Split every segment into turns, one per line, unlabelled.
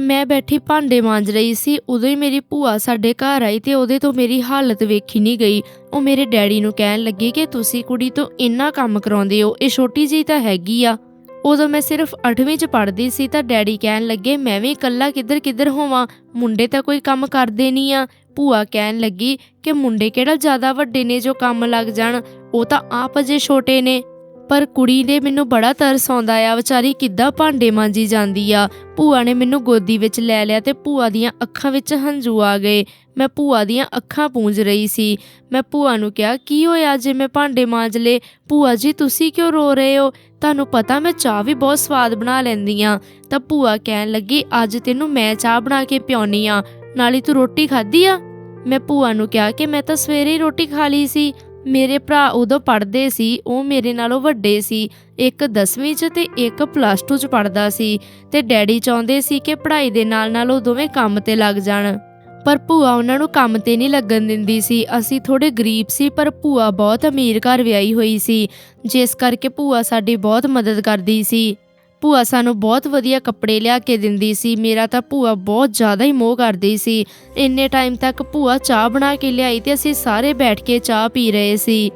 ਮੈਂ ਬੈਠੀ ਭਾਂਡੇ ਮਾਂਜ ਰਹੀ ਸੀ, ਉਦੋਂ ਹੀ ਮੇਰੀ ਭੂਆ ਸਾਡੇ ਘਰ ਆਈ ਤੇ ਉਹਦੇ ਤੋਂ ਮੇਰੀ ਹਾਲਤ ਵੇਖੀ ਨਹੀਂ ਗਈ। ਉਹ ਮੇਰੇ ਡੈਡੀ ਨੂੰ ਕਹਿਣ ਲੱਗੀ ਕਿ ਤੁਸੀਂ ਕੁੜੀ ਤੋਂ ਇੰਨਾ ਕੰਮ ਕਰਾਉਂਦੇ ਹੋ, ਇਹ ਛੋਟੀ ਜਿਹੀ ਤਾਂ ਹੈਗੀ ਆ। ਉਦੋਂ ਮੈਂ ਸਿਰਫ 8ਵੀਂ ਚ ਪੜ੍ਹਦੀ ਸੀ ਤਾਂ ਡੈਡੀ ਕਹਿਣ ਲੱਗੇ, ਮੈਂ ਵੀ ਇਕੱਲਾ ਕਿੱਧਰ ਕਿੱਧਰ ਹੋਵਾਂ, ਮੁੰਡੇ ਤਾਂ ਕੋਈ ਕੰਮ ਕਰਦੇ ਨਹੀਂ ਆ। ਭੂਆ ਕਹਿਣ ਲੱਗੀ ਕਿ ਮੁੰਡੇ ਕਿਹੜਾ ਜ਼ਿਆਦਾ ਵੱਡੇ ਨੇ ਜੋ ਕੰਮ ਲੱਗ ਜਾਣ, ਉਹ ਤਾਂ ਆਪ ਅਜੇ ਛੋਟੇ ਨੇ। ਪਰ ਕੁੜੀ ਦੇ ਮੈਨੂੰ ਬੜਾ ਤਰਸ ਆਉਂਦਾ ਆ, ਵਿਚਾਰੀ ਕਿੱਦਾਂ ਭਾਂਡੇ ਮਾਂਜੀ ਜਾਂਦੀ ਆ। ਭੂਆ ਨੇ ਮੈਨੂੰ ਗੋਦੀ ਵਿੱਚ ਲੈ ਲਿਆ ਤੇ ਭੂਆ ਦੀਆਂ ਅੱਖਾਂ ਵਿੱਚ ਹੰਝੂ ਆ ਗਏ। ਮੈਂ ਭੂਆ ਦੀਆਂ ਅੱਖਾਂ ਪੂੰਝ ਰਹੀ ਸੀ। ਮੈਂ ਭੂਆ ਨੂੰ ਕਿਹਾ, ਕੀ ਹੋਇਆ ਜੇ ਮੈਂ ਭਾਂਡੇ ਮਾਂਜ ਲੇ ਭੂਆ ਜੀ, ਤੁਸੀਂ ਕਿਉਂ ਰੋ ਰਹੇ ਹੋ? ਤੁਹਾਨੂੰ ਪਤਾ ਮੈਂ ਚਾਹ ਵੀ ਬਹੁਤ ਸਵਾਦ ਬਣਾ ਲੈਂਦੀ ਆ। ਤਾਂ ਭੂਆ ਕਹਿਣ ਲੱਗੀ, ਅੱਜ ਤੈਨੂੰ ਮੈਂ ਚਾਹ ਬਣਾ ਕੇ ਪਿਉਣੀ ਆ। ਨਾਲੇ ਤੂੰ ਰੋਟੀ ਖਾਧੀ ਆ? ਮੈਂ ਭੂਆ ਨੂੰ ਕਿਹਾ ਕਿ ਮੈਂ ਤਾਂ ਸਵੇਰੇ ਹੀ ਰੋਟੀ ਖਾ ਲਈ ਸੀ। ਮੇਰੇ ਭਰਾ ਉਦੋਂ ਪੜ੍ਹਦੇ ਸੀ, ਉਹ ਮੇਰੇ ਨਾਲੋਂ ਵੱਡੇ ਸੀ। ਇੱਕ 10ਵੀਂ 'ਚ ਤੇ ਇੱਕ ਪਲੱਸ 2 'ਚ ਪੜ੍ਹਦਾ ਸੀ ਤੇ ਡੈਡੀ ਚਾਹੁੰਦੇ ਸੀ ਕਿ ਪੜ੍ਹਾਈ ਦੇ ਨਾਲ-ਨਾਲ ਉਹ ਦੋਵੇਂ ਕੰਮ ਤੇ ਲੱਗ ਜਾਣ। ਪਰ ਭੂਆ ਉਹਨਾਂ ਨੂੰ ਕੰਮ ਤੇ ਨਹੀਂ ਲੱਗਣ ਦਿੰਦੀ ਸੀ। ਅਸੀਂ ਥੋੜੇ ਗਰੀਬ ਸੀ, ਪਰ ਭੂਆ ਬਹੁਤ ਅਮੀਰ ਘਰ ਵਿਆਹੀ ਹੋਈ ਸੀ, ਜਿਸ ਕਰਕੇ ਭੂਆ ਸਾਡੀ ਬਹੁਤ ਮਦਦ ਕਰਦੀ ਸੀ। ਭੂਆ ਸਾਨੂੰ ਬਹੁਤ ਵਧੀਆ ਕੱਪੜੇ ਲਿਆ ਕੇ ਦਿੰਦੀ ਸੀ। ਮੇਰਾ ਤਾਂ ਭੂਆ ਬਹੁਤ ਜ਼ਿਆਦਾ ਹੀ ਮੋਹ ਕਰਦੀ ਸੀ। ਇੰਨੇ ਟਾਈਮ ਤੱਕ ਭੂਆ ਚਾਹ ਬਣਾ ਕੇ ਲਿਆਈ ਤੇ ਅਸੀਂ ਸਾਰੇ ਬੈਠ ਕੇ ਚਾਹ ਪੀ ਰਹੇ ਸੀ।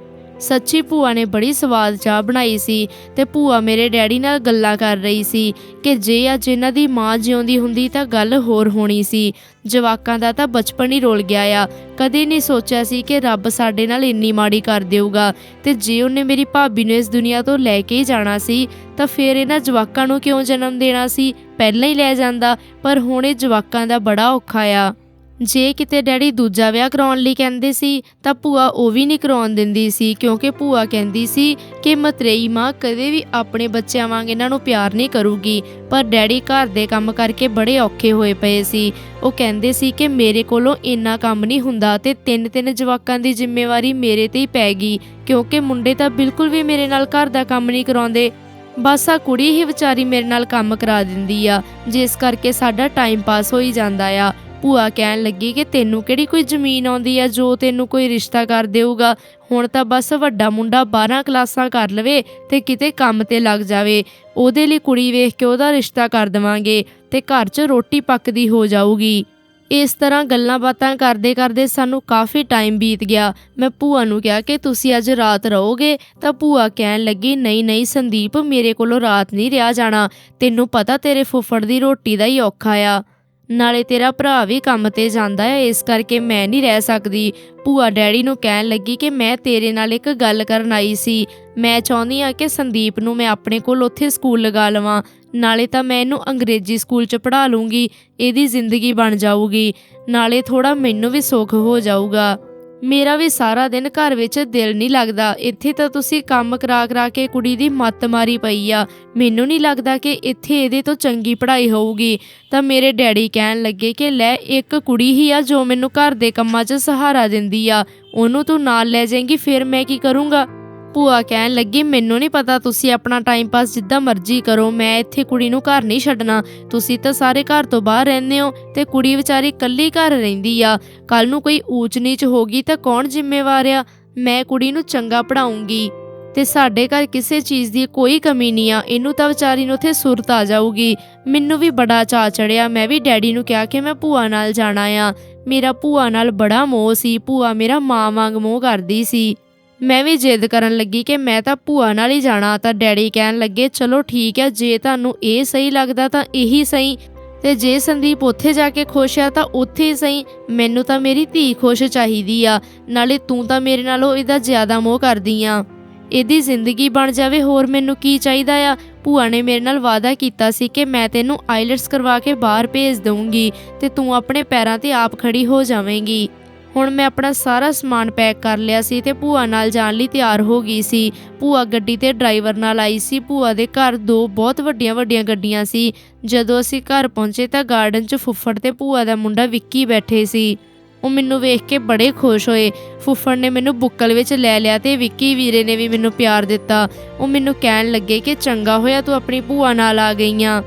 ਸੱਚੀ ਭੂਆ ਨੇ ਬੜੀ ਸਵਾਦ ਚਾਹ ਬਣਾਈ ਸੀ ਤੇ ਭੂਆ ਮੇਰੇ ਡੈਡੀ ਨਾਲ ਗੱਲਾਂ ਕਰ ਰਹੀ ਸੀ ਕਿ ਜੇ ਅੱਜ ਇਹਨਾਂ ਦੀ ਮਾਂ ਜਿਉਂਦੀ ਹੁੰਦੀ ਤਾਂ ਗੱਲ ਹੋਰ ਹੋਣੀ ਸੀ। ਜਵਾਕਾਂ ਦਾ ਤਾਂ ਬਚਪਨ ਹੀ ਰੋਲ ਗਿਆ ਆ। ਕਦੇ ਨਹੀਂ ਸੋਚਿਆ ਸੀ ਕਿ ਰੱਬ ਸਾਡੇ ਨਾਲ ਇੰਨੀ ਮਾੜੀ ਕਰ ਦੇਊਗਾ ਤੇ ਜੇ ਉਹਨੇ ਮੇਰੀ ਭਾਬੀ ਨੂੰ ਇਸ ਦੁਨੀਆ ਤੋਂ ਲੈ ਕੇ ਹੀ ਜਾਣਾ ਸੀ ਤਾਂ ਫਿਰ ਇਹਨਾਂ ਜਵਾਕਾਂ ਨੂੰ ਕਿਉਂ ਜਨਮ ਦੇਣਾ ਸੀ? ਪਹਿਲਾਂ ਹੀ ਲੈ ਜਾਂਦਾ, ਪਰ ਹੁਣ ਇਹ ਜਵਾਕਾਂ ਦਾ ਬੜਾ ਔਖਾ ਆ। ਜੇ ਕਿਤੇ ਡੈਡੀ ਦੂਜਾ ਵਿਆਹ ਕਰਾਉਣ ਲਈ ਕਹਿੰਦੇ ਸੀ, ਤਾਂ ਭੂਆ ਉਹ ਵੀ ਨਹੀਂ ਕਰਾਉਣ ਦਿੰਦੀ ਸੀ, ਕਿਉਂਕਿ ਭੂਆ ਕਹਿੰਦੀ ਸੀ ਕਿ ਮਤਰੇਈ ਮਾਂ ਕਦੇ ਵੀ ਆਪਣੇ ਬੱਚਿਆਂ ਵਾਂਗ ਇਹਨਾਂ ਨੂੰ ਪਿਆਰ ਨਹੀਂ ਕਰੂਗੀ। ਪਰ ਡੈਡੀ ਘਰ ਦੇ ਕੰਮ ਕਰਕੇ ਬੜੇ ਔਖੇ ਹੋਏ ਪਏ ਸੀ। ਉਹ ਕਹਿੰਦੇ ਸੀ ਕਿ ਮੇਰੇ ਕੋਲੋਂ ਇੰਨਾ ਕੰਮ ਨਹੀਂ ਹੁੰਦਾ ਤੇ ਤਿੰਨ ਤਿੰਨ ਜਵਾਕਾਂ ਦੀ ਜ਼ਿੰਮੇਵਾਰੀ ਮੇਰੇ ਤੇ ਹੀ ਪੈ ਗਈ, ਕਿਉਂਕਿ ਮੁੰਡੇ ਤਾਂ ਬਿਲਕੁਲ ਵੀ ਮੇਰੇ ਨਾਲ ਘਰ ਦਾ ਕੰਮ ਨਹੀਂ ਕਰਾਉਂਦੇ। ਬਸ ਆ ਕੁੜੀ ਹੀ ਵਿਚਾਰੀ ਮੇਰੇ ਨਾਲ ਕੰਮ ਕਰਾ ਦਿੰਦੀ ਆ, ਜਿਸ ਕਰਕੇ ਸਾਡਾ ਟਾਈਮ ਪਾਸ ਹੋਈ ਜਾਂਦਾ ਆ। ਭੂਆ ਕਹਿਣ ਲੱਗੀ ਕਿ ਤੈਨੂੰ ਕਿਹੜੀ ਕੋਈ ਜ਼ਮੀਨ ਆਉਂਦੀ ਆ, ਜੋ ਤੈਨੂੰ ਕੋਈ ਰਿਸ਼ਤਾ ਕਰ ਦੇਊਗਾ। ਹੁਣ ਤਾਂ ਬਸ ਵੱਡਾ ਮੁੰਡਾ 12 ਕਲਾਸਾਂ ਕਰ ਲਵੇ ਤੇ ਕਿਤੇ ਕੰਮ ਤੇ ਲੱਗ ਜਾਵੇ। ਉਹਦੇ ਲਈ ਕੁੜੀ ਵੇਖ ਕੇ ਉਹਦਾ ਰਿਸ਼ਤਾ ਕਰ ਦਵਾਂਗੇ ਤੇ ਘਰ 'ਚ ਰੋਟੀ ਪੱਕਦੀ ਹੋ ਜਾਊਗੀ। ਇਸ ਤਰ੍ਹਾਂ ਗੱਲਾਂ ਬਾਤਾਂ ਕਰਦੇ ਕਰਦੇ ਸਾਨੂੰ ਕਾਫੀ ਟਾਈਮ ਬੀਤ ਗਿਆ। ਮੈਂ ਭੂਆ ਨੂੰ ਕਿਹਾ ਕਿ ਤੁਸੀਂ ਅੱਜ ਰਾਤ ਰਹੋਗੇ ਤਾਂ ਭੂਆ ਕਹਿਣ ਲੱਗੀ, ਨਹੀਂ ਨਹੀਂ ਸੰਦੀਪ, ਮੇਰੇ ਕੋਲੋਂ ਰਾਤ ਨਹੀਂ ਰਿਹਾ ਜਾਣਾ। ਤੈਨੂੰ ਪਤਾ ਤੇਰੇ ਫੁੱਫੜ ਦੀ ਰੋਟੀ ਦਾ ਹੀ ਔਖਾ ਆ। ਨਾਲੇ ਤੇਰਾ ਭਰਾ ਵੀ ਕੰਮ ਤੇ ਜਾਂਦਾ ਹੈ ਇਸ ਕਰਕੇ ਮੈਂ ਨਹੀਂ ਰਹਿ ਸਕਦੀ। ਭੂਆ ਡੈਡੀ ਨੂੰ ਕਹਿਣ ਲੱਗੀ ਕਿ ਮੈਂ ਤੇਰੇ ਨਾਲ ਇੱਕ ਗੱਲ ਕਰਨ ਆਈ ਸੀ। ਮੈਂ ਚਾਹੁੰਦੀ ਆ ਕਿ ਸੰਦੀਪ ਨੂੰ ਮੈਂ ਆਪਣੇ ਕੋਲ ਉੱਥੇ ਸਕੂਲ ਲਗਾ ਲਵਾਂ, ਨਾਲੇ ਤਾਂ ਮੈਂ ਇਹਨੂੰ ਅੰਗਰੇਜ਼ੀ ਸਕੂਲ 'ਚ ਪੜ੍ਹਾ ਲੂੰਗੀ, ਇਹਦੀ ਜ਼ਿੰਦਗੀ ਬਣ ਜਾਊਗੀ, ਨਾਲੇ ਥੋੜਾ ਮੈਨੂੰ ਵੀ ਸੁੱਖ ਹੋ ਜਾਊਗਾ। ਮੇਰਾ ਵੀ ਸਾਰਾ ਦਿਨ ਘਰ ਵਿੱਚ ਦਿਲ ਨਹੀਂ ਲੱਗਦਾ। ਇੱਥੇ ਤਾਂ ਤੁਸੀਂ ਕੰਮ ਕਰਾ ਕਰਾ ਕੇ ਕੁੜੀ ਦੀ ਮੱਤ ਮਾਰੀ ਪਈ ਆ। ਮੈਨੂੰ ਨਹੀਂ ਲੱਗਦਾ ਕਿ ਇੱਥੇ ਇਹਦੇ ਤੋਂ ਚੰਗੀ ਪੜ੍ਹਾਈ ਹੋਊਗੀ। ਤਾਂ ਮੇਰੇ ਡੈਡੀ ਕਹਿਣ ਲੱਗੇ ਕਿ ਲੈ, ਇੱਕ ਕੁੜੀ ਹੀ ਆ ਜੋ ਮੈਨੂੰ ਘਰ ਦੇ ਕੰਮਾਂ 'ਚ ਸਹਾਰਾ ਦਿੰਦੀ ਆ। ਉਹਨੂੰ ਤੂੰ ਨਾਲ ਲੈ ਜਾਏਂਗੀ, ਫਿਰ ਮੈਂ ਕੀ ਕਰੂੰਗਾ? ਭੂਆ ਕਹਿਣ ਲੱਗੀ, ਮੈਨੂੰ ਨਹੀਂ ਪਤਾ ਤੁਸੀਂ ਆਪਣਾ ਟਾਈਮ ਪਾਸ ਜਿੱਦਾਂ ਮਰਜ਼ੀ ਕਰੋ, ਮੈਂ ਇੱਥੇ ਕੁੜੀ ਨੂੰ ਘਰ ਨਹੀਂ ਛੱਡਣਾ। ਤੁਸੀਂ ਤਾਂ ਸਾਰੇ ਘਰ ਤੋਂ ਬਾਹਰ ਰਹਿੰਦੇ ਹੋ ਤੇ ਕੁੜੀ ਵਿਚਾਰੀ ਇਕੱਲੀ ਘਰ ਰਹਿੰਦੀ ਆ। ਕੱਲ ਨੂੰ ਕੋਈ ਊਚ ਨੀਚ ਹੋ ਗਈ ਤਾਂ ਕੌਣ ਜ਼ਿੰਮੇਵਾਰ ਆ? ਮੈਂ ਕੁੜੀ ਨੂੰ ਚੰਗਾ ਪੜਾਉਂਗੀ ਤੇ ਸਾਡੇ ਘਰ ਕਿਸੇ ਚੀਜ਼ ਦੀ ਕੋਈ ਕਮੀ ਨਹੀਂ ਆ। ਇਹਨੂੰ ਤਾਂ ਵਿਚਾਰੀ ਨੂੰ ਉੱਥੇ ਸੁਰਤ ਆ ਜਾਊਗੀ। ਮੈਨੂੰ ਵੀ ਬੜਾ ਚਾਅ ਚੜਿਆ। ਮੈਂ ਵੀ ਡੈਡੀ ਨੂੰ ਕਿਹਾ ਕਿ ਮੈਂ ਭੂਆ ਨਾਲ ਜਾਣਾ ਆ। ਮੇਰਾ ਭੂਆ ਨਾਲ ਬੜਾ ਮੋਹ ਸੀ। ਭੂਆ ਮੇਰਾ ਮਾਂ ਵਾਂਗ ਮੋਹ ਕਰਦੀ ਸੀ। ਮੈਂ ਵੀ ਜਿੱਦ ਕਰਨ ਲੱਗੀ ਕਿ ਮੈਂ ਤਾਂ ਭੂਆ ਨਾਲ ਹੀ ਜਾਣਾ, ਤਾਂ ਡੈਡੀ ਕਹਿਣ ਲੱਗੇ, ਚਲੋ ਠੀਕ ਹੈ, ਜੇ ਤੁਹਾਨੂੰ ਇਹ ਸਹੀ ਲੱਗਦਾ ਤਾਂ ਇਹੀ ਸਹੀ। ਤੇ ਜੇ ਸੰਦੀਪ ਉੱਥੇ ਜਾ ਕੇ ਖੁਸ਼ ਆ, ਤਾਂ ਉੱਥੇ ਹੀ ਸਹੀ। ਮੈਨੂੰ ਤਾਂ ਮੇਰੀ ਧੀ ਖੁਸ਼ ਚਾਹੀਦੀ ਆ, ਨਾਲੇ ਤੂੰ ਤਾਂ ਮੇਰੇ ਨਾਲੋਂ ਇਹਦਾ ਜ਼ਿਆਦਾ ਮੋਹ ਕਰਦੀ ਆ। ਇਹਦੀ ਜ਼ਿੰਦਗੀ ਬਣ ਜਾਵੇ, ਹੋਰ ਮੈਨੂੰ ਕੀ ਚਾਹੀਦਾ ਆ? ਭੂਆ ਨੇ ਮੇਰੇ ਨਾਲ ਵਾਅਦਾ ਕੀਤਾ ਸੀ ਕਿ ਮੈਂ ਤੈਨੂੰ ਆਈਲਟਸ ਕਰਵਾ ਕੇ ਬਾਹਰ ਭੇਜ ਦਊਂਗੀ ਤੇ ਤੂੰ ਆਪਣੇ ਪੈਰਾਂ ਤੇ ਆਪ ਖੜੀ ਹੋ ਜਾਵੇਂਗੀ। ਹੁਣ ਮੈਂ ਆਪਣਾ ਸਾਰਾ ਸਮਾਨ ਪੈਕ ਕਰ ਲਿਆ ਸੀ ਤੇ ਭੂਆ ਨਾਲ ਜਾਣ ਲਈ ਤਿਆਰ ਹੋ ਗਈ ਸੀ। ਭੂਆ ਗੱਡੀ ਤੇ ਡਰਾਈਵਰ ਨਾਲ ਆਈ ਸੀ। ਭੂਆ ਦੇ ਘਰ ਦੋ ਬਹੁਤ ਵੱਡੀਆਂ ਵੱਡੀਆਂ ਗੱਡੀਆਂ ਸੀ। ਜਦੋਂ ਅਸੀਂ ਘਰ ਪਹੁੰਚੇ ਤਾਂ ਗਾਰਡਨ 'ਚ ਫੁੱਫੜ ਤੇ ਭੂਆ ਦਾ ਮੁੰਡਾ ਵਿੱਕੀ ਬੈਠੇ ਸੀ। ਉਹ ਮੈਨੂੰ ਵੇਖ ਕੇ ਬੜੇ ਖੁਸ਼ ਹੋਏ। ਫੁੱਫੜ ਨੇ ਮੈਨੂੰ ਬੁੱਕਲ ਵਿੱਚ ਲੈ ਲਿਆ ਤੇ ਵਿੱਕੀ ਵੀਰੇ ਨੇ ਵੀ ਮੈਨੂੰ ਪਿਆਰ ਦਿੱਤਾ। ਉਹ ਮੈਨੂੰ ਕਹਿਣ ਲੱਗੇ ਕਿ ਚੰਗਾ ਹੋਇਆ ਤੂੰ ਆਪਣੀ ਭੂਆ ਨਾਲ ਆ ਗਈਆਂ।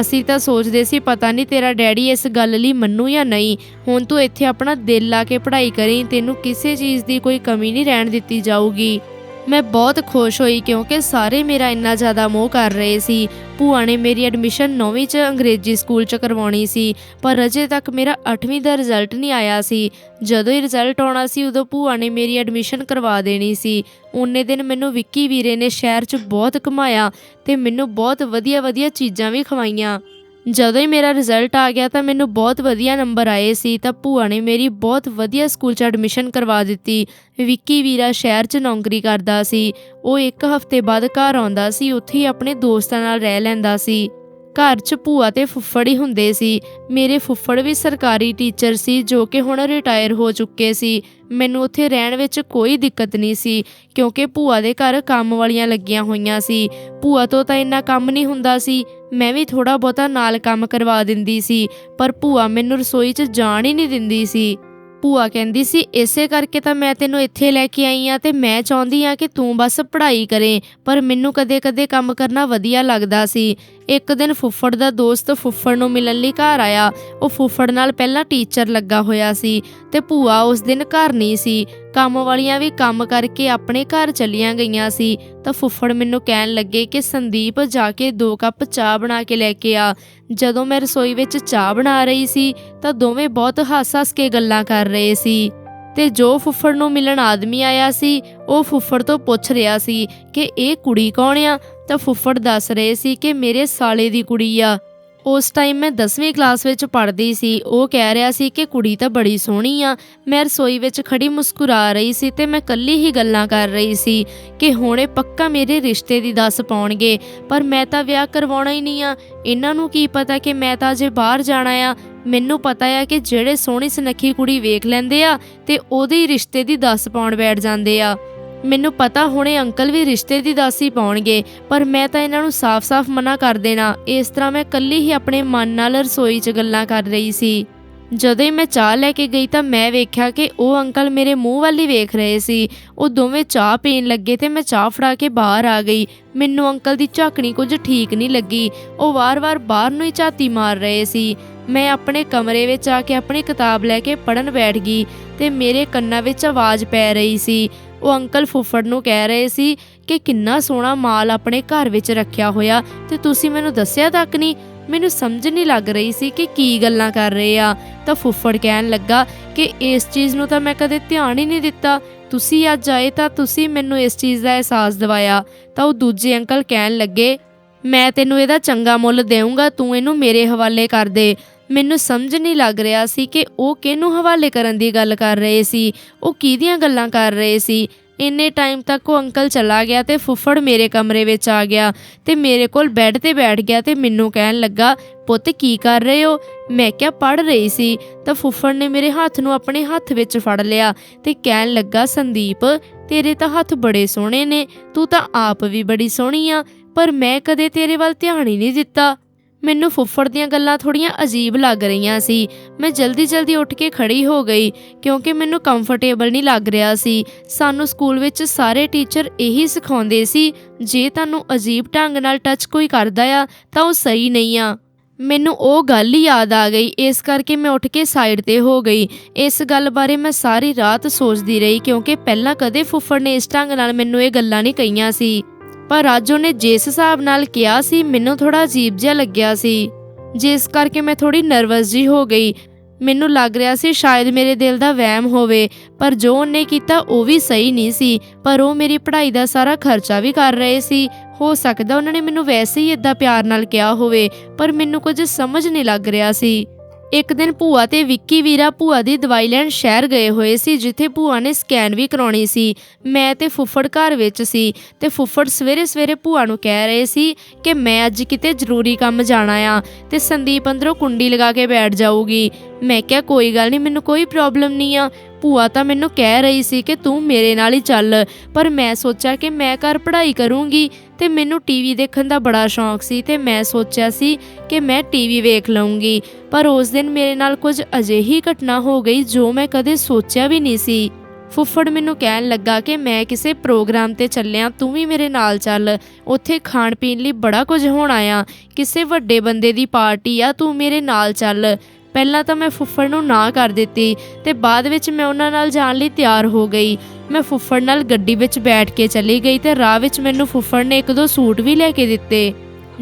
ਅਸੀਂ ਤਾਂ ਸੋਚਦੇ ਸੀ, ਪਤਾ ਨਹੀਂ ਤੇਰਾ ਡੈਡੀ ਇਸ ਗੱਲ ਲਈ ਮੰਨੂ ਜਾਂ ਨਹੀਂ। ਹੁਣ ਤੂੰ ਇੱਥੇ ਆਪਣਾ ਦਿਲ ਲਾ ਕੇ ਪੜ੍ਹਾਈ ਕਰੀ, ਤੈਨੂੰ ਕਿਸੇ ਚੀਜ਼ ਦੀ ਕੋਈ ਕਮੀ ਨਹੀਂ ਰਹਿਣ ਦਿੱਤੀ ਜਾਊਗੀ। ਮੈਂ ਬਹੁਤ ਖੁਸ਼ ਹੋਈ ਕਿਉਂਕਿ ਸਾਰੇ ਮੇਰਾ ਇੰਨਾ ਜ਼ਿਆਦਾ ਮੋਹ ਕਰ ਰਹੇ ਸੀ। ਭੂਆ ਨੇ ਮੇਰੀ ਐਡਮਿਸ਼ਨ 9ਵੀਂ 'ਚ ਅੰਗਰੇਜ਼ੀ ਸਕੂਲ 'ਚ ਕਰਵਾਉਣੀ ਸੀ, ਪਰ ਅਜੇ ਤੱਕ ਮੇਰਾ 8ਵੀਂ ਦਾ ਰਿਜ਼ਲਟ ਨਹੀਂ ਆਇਆ ਸੀ। ਜਦੋਂ ਹੀ ਰਿਜ਼ਲਟ ਆਉਣਾ ਸੀ, ਉਦੋਂ ਭੂਆ ਨੇ ਮੇਰੀ ਐਡਮਿਸ਼ਨ ਕਰਵਾ ਦੇਣੀ ਸੀ। ਉਨੇ ਦਿਨ ਮੈਨੂੰ ਵਿੱਕੀ ਵੀਰੇ ਨੇ ਸ਼ਹਿਰ 'ਚ ਬਹੁਤ ਘੁਮਾਇਆ ਤੇ ਮੈਨੂੰ ਬਹੁਤ ਵਧੀਆ-ਵਧੀਆ ਚੀਜ਼ਾਂ ਵੀ ਖਵਾਈਆਂ। ਜਦੋਂ ਹੀ ਮੇਰਾ ਰਿਜ਼ਲਟ ਆ ਗਿਆ ਤਾਂ ਮੈਨੂੰ ਬਹੁਤ ਵਧੀਆ ਨੰਬਰ ਆਏ ਸੀ, ਤਾਂ ਭੂਆ ਨੇ ਮੇਰੀ ਬਹੁਤ ਵਧੀਆ ਸਕੂਲ 'ਚ ਐਡਮਿਸ਼ਨ ਕਰਵਾ ਦਿੱਤੀ। ਵਿੱਕੀ ਵੀਰਾ ਸ਼ਹਿਰ 'ਚ ਨੌਕਰੀ ਕਰਦਾ ਸੀ। ਉਹ ਇੱਕ ਹਫ਼ਤੇ ਬਾਅਦ ਘਰ ਆਉਂਦਾ ਸੀ, ਉੱਥੇ ਹੀ ਆਪਣੇ ਦੋਸਤਾਂ ਨਾਲ ਰਹਿ ਲੈਂਦਾ ਸੀ। ਘਰ 'ਚ ਭੂਆ ਤੇ ਫੁੱਫੜ ਹੀ ਹੁੰਦੇ ਸੀ। ਮੇਰੇ ਫੁੱਫੜ ਵੀ ਸਰਕਾਰੀ ਟੀਚਰ ਸੀ, ਜੋ ਕਿ ਹੁਣ ਰਿਟਾਇਰ ਹੋ ਚੁੱਕੇ ਸੀ। ਮੈਨੂੰ ਉੱਥੇ ਰਹਿਣ ਵਿੱਚ ਕੋਈ ਦਿੱਕਤ ਨਹੀਂ ਸੀ, ਕਿਉਂਕਿ ਭੂਆ ਦੇ ਘਰ ਕੰਮ ਵਾਲੀਆਂ ਲੱਗੀਆਂ ਹੋਈਆਂ ਸੀ। ਭੂਆ ਤੋਂ ਤਾਂ ਇੰਨਾ ਕੰਮ ਨਹੀਂ ਹੁੰਦਾ ਸੀ। ਮੈਂ ਵੀ ਥੋੜਾ ਬਹੁਤਾ ਨਾਲ ਕੰਮ ਕਰਵਾ ਦਿੰਦੀ ਸੀ, ਪਰ ਭੂਆ ਮੈਨੂੰ ਰਸੋਈ 'ਚ ਜਾਣ ਹੀ ਨਹੀਂ ਦਿੰਦੀ ਸੀ। ਭੂਆ ਕਹਿੰਦੀ ਸੀ, ਇਸੇ ਕਰਕੇ ਤਾਂ ਮੈਂ ਤੈਨੂੰ ਇੱਥੇ ਲੈ ਕੇ ਆਈ ਆ ਤੇ ਮੈਂ ਚਾਹੁੰਦੀ ਆ ਕਿ ਤੂੰ ਬਸ ਪੜ੍ਹਾਈ ਕਰੇ, ਪਰ ਮੈਨੂੰ ਕਦੇ-ਕਦੇ ਕੰਮ ਕਰਨਾ ਵਧੀਆ ਲੱਗਦਾ ਸੀ। ਇੱਕ ਦਿਨ ਫੁੱਫੜ ਦਾ ਦੋਸਤ ਫੁੱਫੜ ਨੂੰ ਮਿਲਣ ਲਈ ਘਰ ਆਇਆ। ਉਹ ਫੁੱਫੜ ਨਾਲ ਪਹਿਲਾਂ ਟੀਚਰ ਲੱਗਾ ਹੋਇਆ ਸੀ ਤੇ ਭੂਆ ਉਸ ਦਿਨ ਘਰ ਨਹੀਂ ਸੀ। ਕੰਮ ਵਾਲੀਆਂ ਵੀ ਕੰਮ ਕਰਕੇ ਆਪਣੇ ਘਰ ਚਲੀਆਂ ਗਈਆਂ ਸੀ। ਤਾਂ ਫੁੱਫੜ ਮੈਨੂੰ ਕਹਿਣ ਲੱਗੇ ਕਿ ਸੰਦੀਪ ਜਾ ਕੇ ਦੋ ਕੱਪ ਚਾਹ ਬਣਾ ਕੇ ਲੈ ਕੇ ਆ। ਜਦੋਂ ਮੈਂ ਰਸੋਈ ਵਿੱਚ ਚਾਹ ਬਣਾ ਰਹੀ ਸੀ ਤਾਂ ਦੋਵੇਂ ਬਹੁਤ ਹੱਸ-ਹੱਸ ਕੇ ਗੱਲਾਂ ਕਰ ਰਹੇ ਸੀ। ਤੇ ਜੋ ਫੁੱਫੜ ਨੂੰ ਮਿਲਣ ਆਦਮੀ ਆਇਆ ਸੀ, ਉਹ ਫੁੱਫੜ ਤੋਂ ਪੁੱਛ ਰਿਹਾ ਸੀ ਕਿ ਇਹ ਕੁੜੀ ਕੌਣ ਆ? ਤਾਂ ਫੁੱਫੜ ਦੱਸ ਰਹੇ ਸੀ ਕਿ ਮੇਰੇ ਸਾਲੇ ਦੀ ਕੁੜੀ ਆ। ਉਸ ਟਾਈਮ ਮੈਂ 10ਵੀਂ ਕਲਾਸ ਵਿੱਚ ਪੜ੍ਹਦੀ ਸੀ। ਉਹ ਕਹਿ ਰਿਹਾ ਸੀ ਕਿ ਕੁੜੀ ਤਾਂ ਬੜੀ ਸੋਹਣੀ ਆ। ਮੈਂ ਰਸੋਈ ਵਿੱਚ ਖੜੀ ਮੁਸਕਰਾ ਰਹੀ ਸੀ ਤੇ ਮੈਂ ਕੱਲੀ ਹੀ ਗੱਲਾਂ ਕਰ ਰਹੀ ਸੀ ਕਿ ਹੁਣੇ ਪੱਕਾ ਮੇਰੇ ਰਿਸ਼ਤੇ ਦੀ ਦੱਸ ਪਾਉਣਗੇ। ਪਰ ਮੈਂ ਤਾਂ ਵਿਆਹ ਕਰਵਾਉਣਾ ਹੀ ਨਹੀਂ ਆ। ਇਹਨਾਂ ਨੂੰ ਕੀ ਪਤਾ ਕਿ ਮੈਂ ਤਾਂ ਅਜੇ ਬਾਹਰ ਜਾਣਾ ਆ। ਮੈਨੂੰ ਪਤਾ ਆ ਕਿ ਜਿਹੜੇ ਸੋਹਣੀ ਸੁਨੱਖੀ ਕੁੜੀ ਵੇਖ ਲੈਂਦੇ ਆ ਤੇ ਉਹਦੇ ਹੀ ਰਿਸ਼ਤੇ ਦੀ ਦੱਸ ਪਾਉਣ ਬੈਠ ਜਾਂਦੇ ਆ। ਮੈਨੂੰ ਪਤਾ ਹੁਣੇ ਅੰਕਲ ਵੀ ਰਿਸ਼ਤੇ ਦੀ ਦਾਸੀ ਪਾਉਣਗੇ, ਪਰ ਮੈਂ ਤਾਂ ਇਹਨਾਂ ਨੂੰ ਸਾਫ਼-ਸਾਫ਼ ਮਨਾ ਕਰ ਦੇਣਾ। ਇਸ ਤਰ੍ਹਾਂ ਮੈਂ ਕੱਲੀ ਹੀ ਆਪਣੇ ਮਨ ਨਾਲ ਰਸੋਈ 'ਚ ਗੱਲਾਂ ਕਰ ਰਹੀ ਸੀ। ਜਦੋਂ ਹੀ ਮੈਂ ਚਾਹ ਲੈ ਕੇ ਗਈ ਤਾਂ ਮੈਂ ਵੇਖਿਆ ਕਿ ਉਹ ਅੰਕਲ ਮੇਰੇ ਮੂੰਹ ਵੱਲ ਹੀ ਵੇਖ ਰਹੇ ਸੀ। ਉਹ ਦੋਵੇਂ ਚਾਹ ਪੀਣ ਲੱਗੇ ਤੇ ਮੈਂ ਚਾਹ ਫੜਾ ਕੇ ਬਾਹਰ ਆ ਗਈ। ਮੈਨੂੰ ਅੰਕਲ ਦੀ ਝਾਕਣੀ ਕੁਝ ਠੀਕ ਨਹੀਂ ਲੱਗੀ। ਉਹ ਵਾਰ-ਵਾਰ ਬਾਹਰ ਨੂੰ ਹੀ ਝਾਤੀ ਮਾਰ ਰਹੇ ਸੀ। ਮੈਂ ਆਪਣੇ ਕਮਰੇ ਵਿੱਚ ਆ ਕੇ ਆਪਣੀ ਕਿਤਾਬ ਲੈ ਕੇ ਪੜਨ ਬੈਠ ਗਈ ਤੇ ਮੇਰੇ ਕੰਨਾਂ ਵਿੱਚ ਆਵਾਜ਼ ਪੈ ਰਹੀ ਸੀ। ਉਹ ਅੰਕਲ ਫੁੱਫੜ ਨੂੰ ਕਹਿ ਰਹੇ ਸੀ ਕਿ ਕਿੰਨਾ ਸੋਹਣਾ ਮਾਲ ਆਪਣੇ ਘਰ ਵਿੱਚ ਰੱਖਿਆ ਹੋਇਆ ਤੇ ਤੁਸੀਂ ਮੈਨੂੰ ਦੱਸਿਆ ਤੱਕ ਨਹੀਂ। ਮੈਨੂੰ ਸਮਝ ਨਹੀਂ ਲੱਗ ਰਹੀ ਸੀ ਕਿ ਕੀ ਗੱਲਾਂ ਕਰ ਰਹੇ ਆ। ਤਾਂ ਫੁੱਫੜ ਕਹਿਣ ਲੱਗਾ ਕਿ ਇਸ ਚੀਜ਼ ਨੂੰ ਤਾਂ ਮੈਂ ਕਦੇ ਧਿਆਨ ਹੀ ਨਹੀਂ ਦਿੱਤਾ। ਤੁਸੀਂ ਅੱਜ ਆਏ ਤਾਂ ਤੁਸੀਂ ਮੈਨੂੰ ਇਸ ਚੀਜ਼ ਦਾ ਅਹਿਸਾਸ ਦਿਵਾਇਆ। ਤਾਂ ਉਹ ਦੂਜੇ ਅੰਕਲ ਕਹਿਣ ਲੱਗੇ, ਮੈਂ ਤੈਨੂੰ ਇਹਦਾ ਚੰਗਾ ਮੁੱਲ ਦੇਵਾਂਗਾ ਤੂੰ ਇਹਨੂੰ ਮੇਰੇ ਹਵਾਲੇ ਕਰ ਦੇ। ਮੈਨੂੰ ਸਮਝ ਨਹੀਂ ਲੱਗ ਰਿਹਾ ਸੀ ਕਿ ਉਹ ਕਿਹਨੂੰ ਹਵਾਲੇ ਕਰਨ ਦੀ ਗੱਲ ਕਰ ਰਹੇ ਸੀ, ਉਹ ਕਿਹਦੀਆਂ ਗੱਲਾਂ ਕਰ ਰਹੇ ਸੀ। ਇੰਨੇ ਟਾਈਮ ਤੱਕ ਉਹ ਅੰਕਲ ਚਲਾ ਗਿਆ ਤੇ ਫੁੱਫੜ ਮੇਰੇ ਕਮਰੇ ਵਿੱਚ ਆ ਗਿਆ ਤੇ ਮੇਰੇ ਕੋਲ ਬੈੱਡ ਤੇ ਬੈਠ ਗਿਆ ਤੇ ਮੈਨੂੰ ਕਹਿਣ ਲੱਗਾ, ਪੁੱਤ ਕੀ ਕਰ ਰਹੇ ਹੋ? ਮੈਂ ਕਿਹਾ ਪੜ ਰਹੀ ਸੀ। ਤਾਂ ਫੁੱਫੜ ਨੇ ਮੇਰੇ ਹੱਥ ਨੂੰ ਆਪਣੇ ਹੱਥ ਵਿੱਚ ਫੜ ਲਿਆ ਤੇ ਕਹਿਣ ਲੱਗਾ, ਸੰਦੀਪ, ਤੇਰੇ ਤਾਂ ਹੱਥ ਬੜੇ ਸੋਹਣੇ ਨੇ, ਤੂੰ ਤਾਂ ਆਪ ਵੀ ਬੜੀ ਸੋਹਣੀ ਆ, ਪਰ ਮੈਂ ਕਦੇ ਤੇਰੇ ਵੱਲ ਧਿਆਨ ਹੀ ਨਹੀਂ ਦਿੱਤਾ। ਮੈਨੂੰ ਫੁੱਫੜ ਦੀਆਂ ਗੱਲਾਂ ਥੋੜੀਆਂ ਅਜੀਬ ਲੱਗ ਰਹੀਆਂ ਸੀ। ਮੈਂ ਜਲਦੀ-ਜਲਦੀ ਉੱਠ ਕੇ ਖੜੀ ਹੋ ਗਈ, ਕਿਉਂਕਿ ਮੈਨੂੰ ਕੰਫਰਟੇਬਲ ਨਹੀਂ ਲੱਗ ਰਿਹਾ ਸੀ। ਸਾਨੂੰ ਸਕੂਲ ਵਿੱਚ ਸਾਰੇ ਟੀਚਰ ਇਹੀ ਸਿਖਾਉਂਦੇ ਸੀ, ਜੇ ਤੁਹਾਨੂੰ ਅਜੀਬ ਢੰਗ ਨਾਲ ਟੱਚ ਕੋਈ ਕਰਦਾ ਆ, ਤਾਂ ਉਹ ਸਹੀ ਨਹੀਂ ਆ। ਮੈਨੂੰ ਉਹ ਗੱਲ ਹੀ ਯਾਦ ਆ ਗਈ, ਇਸ ਕਰਕੇ ਮੈਂ ਉੱਠ ਕੇ ਸਾਈਡ ਤੇ ਹੋ ਗਈ। ਇਸ ਗੱਲ ਬਾਰੇ ਮੈਂ ਸਾਰੀ ਰਾਤ ਸੋਚਦੀ ਰਹੀ, ਕਿਉਂਕਿ ਪਹਿਲਾਂ ਕਦੇ ਫੁੱਫੜ ਨੇ ਇਸ ਢੰਗ ਨਾਲ ਮੈਨੂੰ ਇਹ ਗੱਲਾਂ ਨਹੀਂ ਕਹੀਆਂ ਸੀ। ਪਰ ਅੱਜ ਉਹਨੇ ਜਿਸ ਹਿਸਾਬ ਨਾਲ ਕਿਹਾ ਸੀ, ਮੈਨੂੰ ਥੋੜਾ ਅਜੀਬ ਜਿਹਾ ਲੱਗਿਆ ਸੀ। ਜਿਸ ਕਰਕੇ ਮੈਂ ਥੋੜੀ ਨਰਵਸ ਜੀ ਹੋ ਗਈ। ਮੈਨੂੰ ਲੱਗ ਰਿਹਾ ਸੀ ਸ਼ਾਇਦ ਮੇਰੇ ਦਿਲ ਦਾ ਵਹਿਮ ਹੋਵੇ, ਪਰ ਜੋ ਉਹਨੇ ਕੀਤਾ ਉਹ ਵੀ ਸਹੀ ਨਹੀਂ ਸੀ। ਪਰ ਉਹ ਮੇਰੀ ਪੜ੍ਹਾਈ ਦਾ ਸਾਰਾ ਖਰਚਾ ਵੀ ਕਰ ਰਹੇ ਸੀ। ਹੋ ਸਕਦਾ ਉਹਨਾਂ ਨੇ ਮੈਨੂੰ ਵੈਸੇ ਹੀ ਇਦਾਂ ਪਿਆਰ ਨਾਲ ਕਿਹਾ ਹੋਵੇ, ਪਰ ਮੈਨੂੰ ਕੁਝ ਸਮਝ ਨਹੀਂ ਲੱਗ ਰਿਹਾ ਸੀ। ਇੱਕ ਦਿਨ ਭੂਆ ਤੇ ਵਿੱਕੀ ਵੀਰਾ ਭੂਆ ਦੀ ਦਵਾਈ ਲੈਣ ਸ਼ਹਿਰ ਗਏ ਹੋਏ ਸੀ, ਜਿੱਥੇ ਭੂਆ ਨੇ ਸਕੈਨ ਵੀ ਕਰਾਉਣੀ ਸੀ। ਮੈਂ ਤੇ ਫੁੱਫੜ ਘਰ ਵਿੱਚ ਸੀ ਤੇ ਫੁੱਫੜ ਸਵੇਰੇ ਸਵੇਰੇ ਭੂਆ ਨੂੰ ਕਹਿ ਰਹੇ ਸੀ ਕਿ ਮੈਂ ਅੱਜ ਕਿਤੇ ਜ਼ਰੂਰੀ ਕੰਮ ਜਾਣਾ ਆ ਤੇ ਸੰਦੀਪ ਅੰਦਰੋਂ ਕੁੰਡੀ ਲਗਾ ਕੇ ਬੈਠ ਜਾਊਗੀ। ਮੈਂ ਕਿਹਾ, ਕੋਈ ਗੱਲ ਨਹੀਂ, ਮੈਨੂੰ ਕੋਈ ਪ੍ਰੋਬਲਮ ਨਹੀਂ ਆ। ਭੂਆ ਤਾਂ ਮੈਨੂੰ ਕਹਿ ਰਹੀ ਸੀ ਕਿ ਤੂੰ ਮੇਰੇ ਨਾਲ ਹੀ ਚੱਲ, ਪਰ ਮੈਂ ਸੋਚਿਆ ਕਿ ਮੈਂ ਘਰ ਪੜ੍ਹਾਈ ਕਰੂੰਗੀ। ਤੇ ਮੈਨੂੰ ਟੀਵੀ ਦੇਖਣ ਦਾ ਬੜਾ ਸ਼ੌਂਕ ਸੀ ਤੇ ਮੈਂ ਸੋਚਿਆ ਸੀ ਕਿ ਮੈਂ ਟੀਵੀ ਵੇਖ ਲਵਾਂਗੀ ਪਰ ਉਸ ਦਿਨ ਮੇਰੇ ਨਾਲ ਕੁਝ ਅਜਿਹੀ ਘਟਨਾ ਹੋ ਗਈ ਜੋ ਮੈਂ ਕਦੇ ਸੋਚਿਆ ਵੀ ਨਹੀਂ ਸੀ। ਫੁੱਫੜ ਮੈਨੂੰ ਕਹਿਣ ਲੱਗਾ ਕਿ ਮੈਂ ਕਿਸੇ ਪ੍ਰੋਗਰਾਮ ਤੇ ਚੱਲਿਆ, ਤੂੰ ਵੀ ਮੇਰੇ ਨਾਲ ਚੱਲ। ਉੱਥੇ ਖਾਣ ਪੀਣ ਲਈ ਬੜਾ ਕੁਝ ਹੋਣਾ ਆ ਕਿਸੇ ਵੱਡੇ ਬੰਦੇ ਦੀ ਪਾਰਟੀ ਆ, ਤੂੰ ਮੇਰੇ ਨਾਲ ਚੱਲ। ਪਹਿਲਾਂ ਤਾਂ ਮੈਂ ਫੁੱਫੜ ਨੂੰ ਨਾ ਕਰ ਦਿੱਤੀ ਤੇ ਬਾਅਦ ਵਿੱਚ ਮੈਂ ਉਹਨਾਂ ਨਾਲ ਜਾਣ ਲਈ ਤਿਆਰ ਹੋ ਗਈ। ਮੈਂ ਫੁੱਫੜ ਨਾਲ ਗੱਡੀ ਵਿੱਚ ਬੈਠ ਕੇ ਚਲੀ ਗਈ ਤੇ ਰਾਹ ਵਿੱਚ ਮੈਨੂੰ ਫੁੱਫੜ ਨੇ ਇੱਕ ਦੋ ਸੂਟ ਵੀ ਲੈ ਕੇ ਦਿੱਤੇ।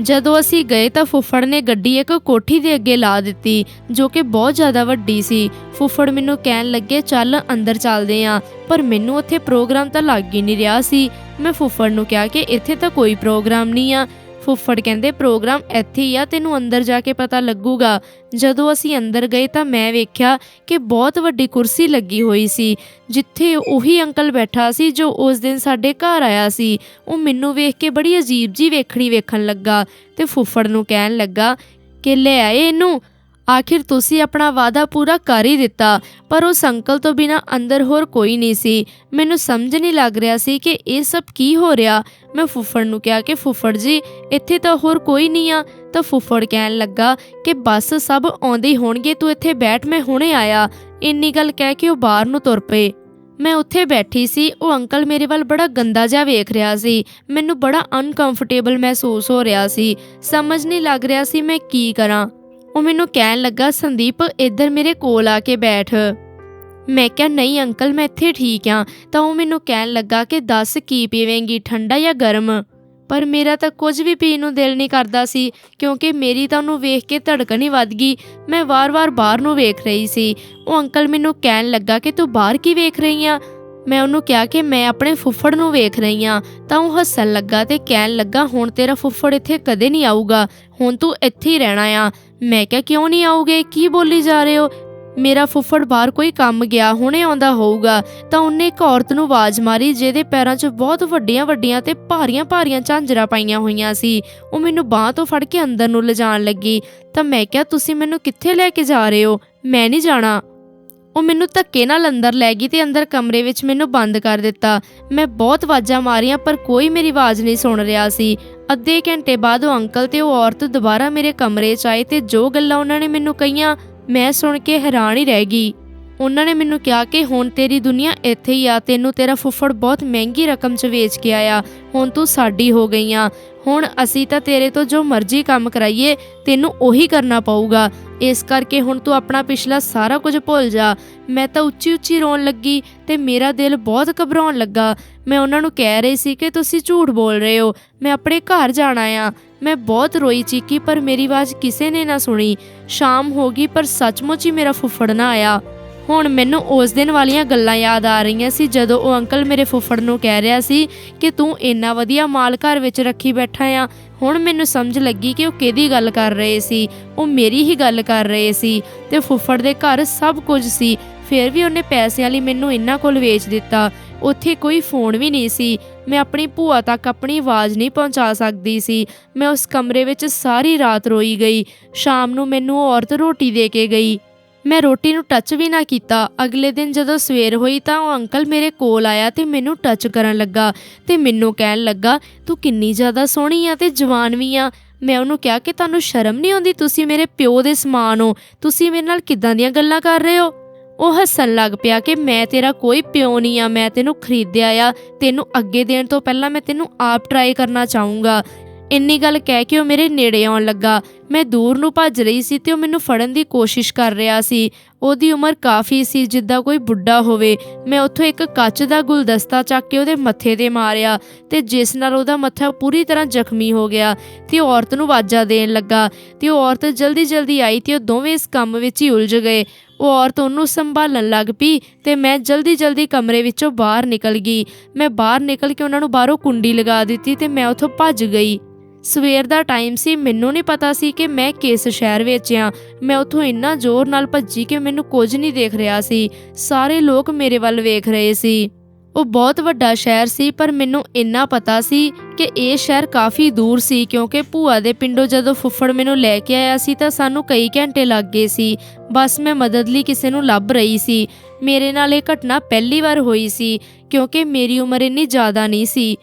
ਜਦੋਂ ਅਸੀਂ ਗਏ ਤਾਂ ਫੁੱਫੜ ਨੇ ਗੱਡੀ ਇੱਕ ਕੋਠੀ ਦੇ ਅੱਗੇ ਲਾ ਦਿੱਤੀ, ਜੋ ਕਿ ਬਹੁਤ ਜ਼ਿਆਦਾ ਵੱਡੀ ਸੀ। ਫੁੱਫੜ ਮੈਨੂੰ ਕਹਿਣ ਲੱਗੇ, ਚੱਲ ਅੰਦਰ ਚੱਲਦੇ ਆਂ। ਪਰ ਮੈਨੂੰ ਉੱਥੇ ਪ੍ਰੋਗਰਾਮ ਤਾਂ ਲੱਗ ਹੀ ਨਹੀਂ ਰਿਹਾ ਸੀ। ਮੈਂ ਫੁੱਫੜ ਨੂੰ ਕਿਹਾ ਕਿ ਇੱਥੇ ਤਾਂ ਕੋਈ ਪ੍ਰੋਗਰਾਮ ਨਹੀਂ ਆ। ਫੁੱਫੜ ਕਹਿੰਦੇ, ਪ੍ਰੋਗਰਾਮ ਇੱਥੇ ਹੀ ਆ, ਤੈਨੂੰ ਅੰਦਰ ਜਾ ਕੇ ਪਤਾ ਲੱਗੂਗਾ। ਜਦੋਂ ਅਸੀਂ ਅੰਦਰ ਗਏ ਤਾਂ ਮੈਂ ਵੇਖਿਆ ਕਿ ਬਹੁਤ ਵੱਡੀ ਕੁਰਸੀ ਲੱਗੀ ਹੋਈ ਸੀ, ਜਿੱਥੇ ਉਹੀ ਅੰਕਲ ਬੈਠਾ ਸੀ ਜੋ ਉਸ ਦਿਨ ਸਾਡੇ ਘਰ ਆਇਆ ਸੀ। ਉਹ ਮੈਨੂੰ ਵੇਖ ਕੇ ਬੜੀ ਅਜੀਬ ਜੀ ਵੇਖਣੀ ਵੇਖਣ ਲੱਗਾ ਤੇ ਫੁੱਫੜ ਨੂੰ ਕਹਿਣ ਲੱਗਾ ਕਿ, ਲੈ ਆਏ ਇਹਨੂੰ। ਆਖਿਰ ਤੁਸੀਂ ਆਪਣਾ ਵਾਅਦਾ ਪੂਰਾ ਕਰ ਹੀ ਦਿੱਤਾ, ਪਰ ਉਸ ਅੰਕਲ ਤੋਂ ਬਿਨਾ ਅੰਦਰ ਹੋਰ ਕੋਈ ਨਹੀਂ ਸੀ। ਮੈਨੂੰ ਸਮਝ ਨਹੀਂ ਲੱਗ ਰਿਹਾ ਸੀ ਕਿ ਇਹ ਸਭ ਕੀ ਹੋ ਰਿਹਾ। ਮੈਂ ਫੁੱਫੜ ਨੂੰ ਕਿਹਾ ਕਿ ਫੁੱਫੜ ਜੀ, ਇੱਥੇ ਤਾਂ ਹੋਰ ਕੋਈ ਨਹੀਂ ਆ। ਤਾਂ ਫੁੱਫੜ ਕਹਿਣ ਲੱਗਾ ਕਿ ਬਸ ਸਭ ਆਉਂਦੇ ਹੀ ਹੋਣਗੇ, ਤੂੰ ਇੱਥੇ ਬੈਠ, ਮੈਂ ਹੁਣੇ ਆਇਆ। ਇੰਨੀ ਗੱਲ ਕਹਿ ਕੇ ਉਹ ਬਾਹਰ ਨੂੰ ਤੁਰ ਪਏ। ਮੈਂ ਉੱਥੇ ਬੈਠੀ ਸੀ, ਉਹ ਅੰਕਲ ਮੇਰੇ ਵੱਲ ਬੜਾ ਗੰਦਾ ਜਿਹਾ ਵੇਖ ਰਿਹਾ ਸੀ। ਮੈਨੂੰ ਬੜਾ ਅਨਕੰਫਰਟੇਬਲ ਮਹਿਸੂਸ ਹੋ ਰਿਹਾ ਸੀ। ਸਮਝ ਨਹੀਂ ਲੱਗ ਰਿਹਾ ਸੀ ਮੈਂ ਕੀ ਕਰਾਂ। ਉਹ ਮੈਨੂੰ ਕਹਿਣ ਲੱਗਾ, ਸੰਦੀਪ, ਇੱਧਰ ਮੇਰੇ ਕੋਲ ਆ ਕੇ ਬੈਠ। ਮੈਂ ਕਿਹਾ, ਨਹੀਂ ਅੰਕਲ, ਮੈਂ ਇੱਥੇ ਠੀਕ ਆ। ਤਾਂ ਉਹ ਮੈਨੂੰ ਕਹਿਣ ਲੱਗਾ ਕਿ, ਦੱਸ ਕੀ ਪੀਵੇਂਗੀ, ਠੰਡਾ ਜਾਂ ਗਰਮ? ਪਰ ਮੇਰਾ ਤਾਂ ਕੁਝ ਵੀ ਪੀਣ ਨੂੰ ਦਿਲ ਨਹੀਂ ਕਰਦਾ ਸੀ, ਕਿਉਂਕਿ ਮੇਰੀ ਤਾਂ ਉਹਨੂੰ ਵੇਖ ਕੇ ਧੜਕਣ ਹੀ ਵੱਧ ਗਈ। ਮੈਂ ਵਾਰ-ਵਾਰ ਬਾਹਰ ਨੂੰ ਵੇਖ ਰਹੀ ਸੀ। ਉਹ ਅੰਕਲ ਮੈਨੂੰ ਕਹਿਣ ਲੱਗਾ ਕਿ, ਤੂੰ ਬਾਹਰ ਕੀ ਵੇਖ ਰਹੀ ਆ? ਮੈਂ ਉਹਨੂੰ ਕਿਹਾ ਕਿ, ਮੈਂ ਆਪਣੇ ਫੁੱਫੜ ਨੂੰ ਵੇਖ ਰਹੀ ਆ। ਤਾਂ ਉਹ ਹੱਸਣ ਲੱਗਾ ਤੇ ਕਹਿਣ ਲੱਗਾ, ਹੁਣ ਤੇਰਾ ਫੁੱਫੜ ਇੱਥੇ ਕਦੇ ਨਹੀਂ ਆਊਗਾ। ਹੁਣ ਤੂੰ ਇੱਥੇ ਹੀ ਰਹਿਣਾ ਆ। ਮੈਂ ਕਿਹਾ, ਕਿਉਂ ਨਹੀਂ ਆਉਗੇ ਕੀ ਬੋਲੀ ਜਾ ਰਹੇ ਹੋ? ਮੇਰਾ ਫੁੱਫੜ ਬਾਹਰ ਕੋਈ ਕੰਮ ਗਿਆ, ਹੁਣੇ ਆਉਂਦਾ ਹੋਊਗਾ। ਤਾਂ ਉਹਨੇ ਇੱਕ ਔਰਤ ਨੂੰ ਆਵਾਜ਼ ਮਾਰੀ, ਜਿਹਦੇ ਪੈਰਾਂ 'ਚ ਬਹੁਤ ਵੱਡੀਆਂ ਵੱਡੀਆਂ ਤੇ ਭਾਰੀਆਂ ਭਾਰੀਆਂ ਝਾਂਜਰਾਂ ਪਾਈਆਂ ਹੋਈਆਂ ਸੀ। ਉਹ ਮੈਨੂੰ ਬਾਹ ਤੋਂ ਫੜ ਕੇ ਅੰਦਰ ਨੂੰ ਲਿਜਾਣ ਲੱਗੀ। ਤਾਂ ਮੈਂ ਕਿਹਾ, ਤੁਸੀਂ ਮੈਨੂੰ ਕਿੱਥੇ ਲੈ ਕੇ ਜਾ ਰਹੇ ਹੋ? ਮੈਂ ਨਹੀਂ ਜਾਣਾ। ਉਹ ਮੈਨੂੰ ਧੱਕੇ ਨਾਲ ਅੰਦਰ ਲੈ ਗਈ ਤੇ ਅੰਦਰ ਕਮਰੇ ਵਿੱਚ ਮੈਨੂੰ ਬੰਦ ਕਰ ਦਿੱਤਾ। ਮੈਂ ਬਹੁਤ ਆਵਾਜ਼ਾਂ ਮਾਰੀਆਂ, ਪਰ ਕੋਈ ਮੇਰੀ ਆਵਾਜ਼ ਨਹੀਂ ਸੁਣ ਰਿਹਾ ਸੀ। ਅੱਧੇ ਘੰਟੇ ਬਾਅਦ ਉਹ ਅੰਕਲ ਤੇ ਉਹ ਔਰਤ ਦੁਬਾਰਾ ਮੇਰੇ ਕਮਰੇ 'ਚ ਆਏ ਤੇ ਜੋ ਗੱਲਾਂ ਉਹਨਾਂ ਨੇ ਮੈਨੂੰ ਕਹੀਆਂ, ਮੈਂ ਸੁਣ ਕੇ ਹੈਰਾਨ ਹੀ ਰਹਿ ਗਈ। ਉਹਨਾਂ ਨੇ ਮੈਨੂੰ ਕਿਹਾ ਕਿ ਹੁਣ ਤੇਰੀ ਦੁਨੀਆ ਇੱਥੇ ਹੀ ਆ, ਤੈਨੂੰ ਤੇਰਾ ਫੁੱਫੜ ਬਹੁਤ ਮਹਿੰਗੀ ਰਕਮ 'ਚ ਵੇਚ ਕੇ ਆਇਆ। ਹੁਣ ਤੂੰ ਸਾਡੀ ਹੋ ਗਈ ਆ। ਹੁਣ ਅਸੀਂ ਤਾਂ ਤੇਰੇ ਤੋਂ ਜੋ ਮਰਜ਼ੀ ਕੰਮ ਕਰਾਈਏ, ਤੈਨੂੰ ਉਹੀ ਕਰਨਾ ਪਊਗਾ। ਇਸ ਕਰਕੇ ਹੁਣ ਤੂੰ ਆਪਣਾ ਪਿਛਲਾ ਸਾਰਾ ਕੁਝ ਭੁੱਲ ਜਾ। ਮੈਂ ਤਾਂ ਉੱਚੀ ਉੱਚੀ ਰੋਣ ਲੱਗੀ ਤੇ ਮੇਰਾ ਦਿਲ ਬਹੁਤ ਘਬਰਾਉਣ ਲੱਗਾ। ਮੈਂ ਉਹਨਾਂ ਨੂੰ ਕਹਿ ਰਹੀ ਸੀ ਕਿ ਤੁਸੀਂ ਝੂਠ ਬੋਲ ਰਹੇ ਹੋ। ਮੈਂ ਆਪਣੇ ਘਰ ਜਾਣਾ ਆ। ਮੈਂ ਬਹੁਤ ਰੋਈ ਚੀਕੀ, ਪਰ ਮੇਰੀ ਆਵਾਜ਼ ਕਿਸੇ ਨੇ ਨਾ ਸੁਣੀ। ਸ਼ਾਮ ਹੋ ਗਈ, ਪਰ ਸੱਚਮੁੱਚ ਹੀ ਮੇਰਾ ਫੁੱਫੜ ਨਾ ਆਇਆ। ਹੁਣ ਮੈਨੂੰ ਉਸ ਦਿਨ ਵਾਲੀਆਂ ਗੱਲਾਂ ਯਾਦ ਆ ਰਹੀਆਂ ਸੀ ਜਦੋਂ ਉਹ ਅੰਕਲ ਮੇਰੇ ਫੁੱਫੜ ਨੂੰ ਕਹਿ ਰਿਹਾ ਸੀ ਕਿ ਤੂੰ ਇੰਨਾ ਵਧੀਆ ਮਾਲ ਘਰ ਵਿੱਚ ਰੱਖੀ ਬੈਠਾ ਆ, ਹੁਣ ਮੈਨੂੰ ਸਮਝ ਲੱਗੀ ਕਿ ਉਹ ਕਿਹਦੀ ਗੱਲ ਕਰ ਰਹੇ ਸੀ, ਉਹ ਮੇਰੀ ਹੀ ਗੱਲ ਕਰ ਰਹੇ ਸੀ ਤੇ ਫੁੱਫੜ ਦੇ ਘਰ ਸਭ ਕੁਝ ਸੀ, ਫਿਰ ਵੀ ਉਹਨੇ ਪੈਸਿਆਂ ਲਈ ਮੈਨੂੰ ਇੰਨਾ ਕੋਲ ਵੇਚ ਦਿੱਤਾ, ਉੱਥੇ ਕੋਈ ਫੋਨ ਵੀ ਨਹੀਂ ਸੀ, ਮੈਂ ਆਪਣੀ ਭੂਆ ਤੱਕ ਆਪਣੀ ਆਵਾਜ਼ ਨਹੀਂ ਪਹੁੰਚਾ ਸਕਦੀ ਸੀ, ਮੈਂ ਉਸ ਕਮਰੇ ਵਿੱਚ ਸਾਰੀ ਰਾਤ ਰੋਈ ਗਈ, ਸ਼ਾਮ ਨੂੰ ਮੈਨੂੰ ਔਰਤ ਰੋਟੀ ਦੇ ਕੇ ਗਈ। ਮੈਂ ਰੋਟੀ ਨੂੰ ਟੱਚ ਵੀ ਨਾ ਕੀਤਾ। ਅਗਲੇ ਦਿਨ ਜਦੋਂ ਸਵੇਰ ਹੋਈ ਤਾਂ ਉਹ ਅੰਕਲ ਮੇਰੇ ਕੋਲ ਆਇਆ ਤੇ ਮੈਨੂੰ ਟੱਚ ਕਰਨ ਲੱਗਾ ਤੇ ਮੈਨੂੰ ਕਹਿਣ ਲੱਗਾ, ਤੂੰ ਕਿੰਨੀ ਜ਼ਿਆਦਾ ਸੋਹਣੀ ਆ ਤੇ ਜਵਾਨ ਵੀ ਆ। ਮੈਂ ਉਹਨੂੰ ਕਿਹਾ ਕਿ ਤੁਹਾਨੂੰ ਸ਼ਰਮ ਨਹੀਂ ਆਉਂਦੀ ਤੁਸੀਂ ਮੇਰੇ ਪਿਓ ਦੇ ਸਮਾਨ ਹੋ? ਤੁਸੀਂ ਮੇਰੇ ਨਾਲ ਕਿੱਦਾਂ ਦੀਆਂ ਗੱਲਾਂ ਕਰ ਰਹੇ ਹੋ? ਉਹ ਹੱਸਣ ਲੱਗ ਪਿਆ ਕਿ ਮੈਂ ਤੇਰਾ ਕੋਈ ਪਿਓ ਨਹੀਂ ਆ, ਮੈਂ ਤੈਨੂੰ ਖਰੀਦਿਆ ਆ। ਤੈਨੂੰ ਅੱਗੇ ਦੇਣ ਤੋਂ ਪਹਿਲਾਂ ਮੈਂ ਤੈਨੂੰ ਆਪ ਟਰਾਈ ਕਰਨਾ ਚਾਹੂੰਗਾ। ਇੰਨੀ ਗੱਲ ਕਹਿ ਕੇ ਉਹ ਮੇਰੇ ਨੇੜੇ ਆਉਣ ਲੱਗਾ। ਮੈਂ ਦੂਰ ਨੂੰ ਭੱਜ ਰਹੀ ਸੀ ਤੇ ਉਹ ਮੈਨੂੰ ਫੜਨ ਦੀ ਕੋਸ਼ਿਸ਼ ਕਰ ਰਿਹਾ ਸੀ। ਉਹਦੀ ਉਮਰ ਕਾਫੀ ਸੀ, ਜਿੱਦਾਂ ਕੋਈ ਬੁੱਢਾ ਹੋਵੇ। ਮੈਂ ਉੱਥੋਂ ਇੱਕ ਕੱਚ ਦਾ ਗੁਲਦਸਤਾ ਚੱਕ ਕੇ ਉਹਦੇ ਮੱਥੇ ਤੇ ਮਾਰਿਆ ਤੇ ਜਿਸ ਨਾਲ ਉਹਦਾ ਮੱਥਾ ਪੂਰੀ ਤਰ੍ਹਾਂ ਜ਼ਖਮੀ ਹੋ ਗਿਆ ਤੇ ਔਰਤ ਨੂੰ ਵਾਜਾ ਦੇਣ ਲੱਗਾ ਤੇ ਉਹ ਔਰਤ ਜਲਦੀ ਜਲਦੀ ਆਈ ਤੇ ਉਹ ਦੋਵੇਂ ਇਸ ਕੰਮ ਵਿੱਚ ਹੀ ਉਲਝ ਗਏ। ਉਹ ਔਰਤ ਉਹਨੂੰ ਸੰਭਾਲਣ ਲੱਗ ਪਈ ਤੇ ਮੈਂ ਜਲਦੀ ਜਲਦੀ ਕਮਰੇ ਵਿੱਚੋਂ ਬਾਹਰ ਨਿਕਲ ਗਈ। ਮੈਂ ਬਾਹਰ ਨਿਕਲ ਕੇ ਉਹਨਾਂ ਨੂੰ ਬਾਹਰੋਂ ਕੁੰਡੀ ਲਗਾ ਦਿੱਤੀ ਤੇ ਮੈਂ ਉੱਥੋਂ ਭੱਜ ਗਈ। ਸਵੇਰ ਦਾ ਟਾਈਮ ਸੀ, ਮੈਨੂੰ ਨਹੀਂ ਪਤਾ ਸੀ ਕਿ ਮੈਂ ਕਿਸ ਸ਼ਹਿਰ ਵਿੱਚ ਆ। ਮੈਂ ਉੱਥੋਂ ਇੰਨਾ ਜ਼ੋਰ ਨਾਲ ਭੱਜੀ ਕਿ ਮੈਨੂੰ ਕੁਝ ਨਹੀਂ ਦੇਖ ਰਿਹਾ ਸੀ। ਸਾਰੇ ਲੋਕ ਮੇਰੇ ਵੱਲ ਵੇਖ ਰਹੇ ਸੀ। ਉਹ ਬਹੁਤ ਵੱਡਾ ਸ਼ਹਿਰ ਸੀ, ਪਰ ਮੈਨੂੰ ਇੰਨਾ ਪਤਾ ਸੀ ਕਿ ਇਹ ਸ਼ਹਿਰ ਕਾਫੀ ਦੂਰ ਸੀ, ਕਿਉਂਕਿ ਭੂਆ ਦੇ ਪਿੰਡੋਂ ਜਦੋਂ ਫੁੱਫੜ ਮੈਨੂੰ ਲੈ ਕੇ ਆਇਆ ਸੀ ਤਾਂ ਸਾਨੂੰ ਕਈ ਘੰਟੇ ਲੱਗ ਗਏ ਸੀ। ਬਸ ਮੈਂ ਮਦਦ ਲਈ ਕਿਸੇ ਨੂੰ ਲੱਭ ਰਹੀ ਸੀ। ਮੇਰੇ ਨਾਲ ਇਹ ਘਟਨਾ ਪਹਿਲੀ ਵਾਰ ਹੋਈ ਸੀ, ਕਿਉਂਕਿ ਮੇਰੀ ਉਮਰ ਇੰਨੀ ਜ਼ਿਆਦਾ ਨਹੀਂ ਸੀ।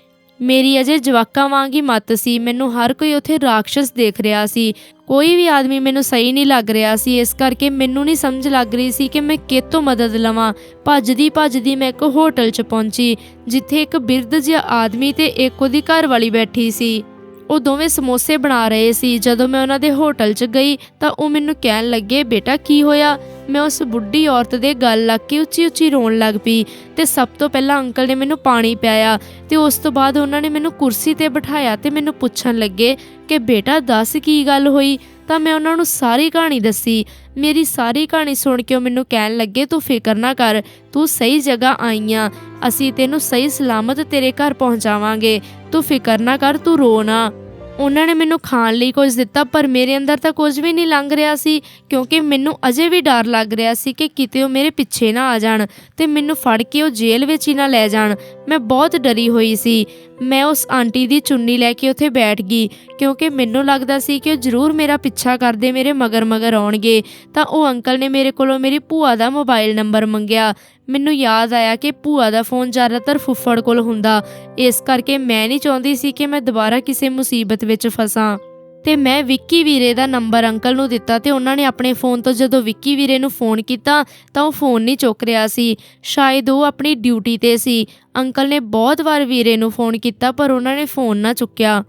ਮੇਰੀ ਅਜੇ ਜਵਾਕਾਂ ਵਾਂਗ ਹੀ ਮੱਤ ਸੀ। ਮੈਨੂੰ ਹਰ ਕੋਈ ਉੱਥੇ ਰਾਖਸ਼ਸ ਦੇਖ ਰਿਹਾ ਸੀ। ਕੋਈ ਵੀ ਆਦਮੀ ਮੈਨੂੰ ਸਹੀ ਨਹੀਂ ਲੱਗ ਰਿਹਾ ਸੀ। ਇਸ ਕਰਕੇ ਮੈਨੂੰ ਨਹੀਂ ਸਮਝ ਲੱਗ ਰਹੀ ਸੀ ਕਿ ਮੈਂ ਕਿੱਥੋਂ ਮਦਦ ਲਵਾਂ। ਭੱਜਦੀ ਭੱਜਦੀ ਮੈਂ ਇੱਕ ਹੋਟਲ 'ਚ ਪਹੁੰਚੀ, ਜਿੱਥੇ ਇੱਕ ਬਿਰਧ ਜਿਹਾ ਆਦਮੀ ਤੇ ਇੱਕ ਉਹਦੀ ਘਰ ਵਾਲੀ ਬੈਠੀ ਸੀ। ਉਹ ਦੋਵੇਂ ਸਮੋਸੇ ਬਣਾ ਰਹੇ ਸੀ। ਜਦੋਂ ਮੈਂ ਉਹਨਾਂ ਦੇ ਹੋਟਲ 'ਚ ਗਈ ਤਾਂ ਉਹ ਮੈਨੂੰ ਕਹਿਣ ਲੱਗੇ, ਬੇਟਾ, ਕੀ ਹੋਇਆ? ਮੈਂ ਉਸ ਬੁੱਢੀ ਔਰਤ ਦੇ ਗੱਲ ਲੱਗ ਕੇ ਉੱਚੀ ਉੱਚੀ ਰੋਣ ਲੱਗ ਪਈ ਤੇ ਸਭ ਤੋਂ ਪਹਿਲਾਂ ਅੰਕਲ ਨੇ ਮੈਨੂੰ ਪਾਣੀ ਪਿਆਇਆ ਤੇ ਉਸ ਤੋਂ ਬਾਅਦ ਉਹਨਾਂ ਨੇ ਮੈਨੂੰ ਕੁਰਸੀ ਤੇ ਬਿਠਾਇਆ ਤੇ ਮੈਨੂੰ ਪੁੱਛਣ ਲੱਗੇ ਕਿ ਬੇਟਾ ਦੱਸ ਕੀ ਗੱਲ ਹੋਈ? ਤਾਂ ਮੈਂ ਉਹਨਾਂ ਨੂੰ ਸਾਰੀ ਕਹਾਣੀ ਦੱਸੀ। ਮੇਰੀ ਸਾਰੀ ਕਹਾਣੀ ਸੁਣ ਕੇ ਉਹ ਮੈਨੂੰ ਕਹਿਣ ਲੱਗੇ, ਤੂੰ ਫਿਕਰ ਨਾ ਕਰ, ਤੂੰ ਸਹੀ ਜਗ੍ਹਾ ਆਈ ਆਂ ਅਸੀਂ ਤੈਨੂੰ ਸਹੀ ਸਲਾਮਤ ਤੇਰੇ ਘਰ ਪਹੁੰਚਾਵਾਂਗੇ। ਤੂੰ ਫਿਕਰ ਨਾ ਕਰ, ਤੂੰ ਰੋ ਨਾ। ਉਹਨਾਂ ਨੇ ਮੈਨੂੰ ਖਾਣ ਲਈ ਕੁਝ ਦਿੱਤਾ, ਪਰ ਮੇਰੇ ਅੰਦਰ ਤਾਂ ਕੁਝ ਵੀ ਨਹੀਂ ਲੰਘ ਰਿਹਾ ਸੀ, ਕਿਉਂਕਿ ਮੈਨੂੰ ਅਜੇ ਵੀ ਡਰ ਲੱਗ ਰਿਹਾ ਸੀ ਕਿ ਕਿਤੇ ਉਹ ਮੇਰੇ ਪਿੱਛੇ ਨਾ ਆ ਜਾਣ ਤੇ ਮੈਨੂੰ ਫੜ ਕੇ ਉਹ ਜੇਲ੍ਹ ਵਿੱਚ ਹੀ ਨਾ ਲੈ ਜਾਣ। ਮੈਂ ਬਹੁਤ ਡਰੀ ਹੋਈ ਸੀ। ਮੈਂ ਉਸ ਆਂਟੀ ਦੀ ਚੁੰਨੀ ਲੈ ਕੇ ਉੱਥੇ ਬੈਠ ਗਈ, ਕਿਉਂਕਿ ਮੈਨੂੰ ਲੱਗਦਾ ਸੀ ਕਿ ਉਹ ਜ਼ਰੂਰ ਮੇਰਾ ਪਿੱਛਾ ਕਰਦੇ ਮੇਰੇ ਮਗਰ ਮਗਰ ਆਉਣਗੇ। ਤਾਂ ਉਹ ਅੰਕਲ ਨੇ ਮੇਰੇ ਕੋਲੋਂ ਮੇਰੀ ਭੂਆ ਦਾ ਮੋਬਾਈਲ ਨੰਬਰ ਮੰਗਿਆ ਮੈਨੂੰ ਯਾਦ ਆਇਆ ਕਿ ਭੂਆ ਦਾ ਫੋਨ ਜ਼ਿਆਦਾਤਰ ਫੁੱਫੜ ਕੋਲ ਹੁੰਦਾ। ਇਸ ਕਰਕੇ ਮੈਂ ਨਹੀਂ ਚਾਹੁੰਦੀ ਸੀ ਕਿ ਮੈਂ ਦੁਬਾਰਾ ਕਿਸੇ ਮੁਸੀਬਤ ਵਿੱਚ ਫਸਾਂ। ਤੇ ਮੈਂ ਵਿੱਕੀ ਵੀਰੇ ਦਾ ਨੰਬਰ ਅੰਕਲ ਨੂੰ ਦਿੱਤਾ ਤੇ ਉਹਨਾਂ ਨੇ ਆਪਣੇ ਫੋਨ ਤੋਂ ਜਦੋਂ ਵਿੱਕੀ ਵੀਰੇ ਨੂੰ ਫੋਨ ਕੀਤਾ ਤਾਂ ਉਹ ਫੋਨ ਨਹੀਂ ਚੁੱਕ ਰਿਹਾ ਸੀ। ਸ਼ਾਇਦ ਉਹ ਆਪਣੀ ਡਿਊਟੀ ਤੇ ਸੀ। ਅੰਕਲ ਨੇ ਬਹੁਤ ਵਾਰ ਵੀਰੇ ਨੂੰ ਫੋਨ ਕੀਤਾ ਪਰ ਉਹਨਾਂ ਨੇ ਫੋਨ ਨਾ ਚੁੱਕਿਆ।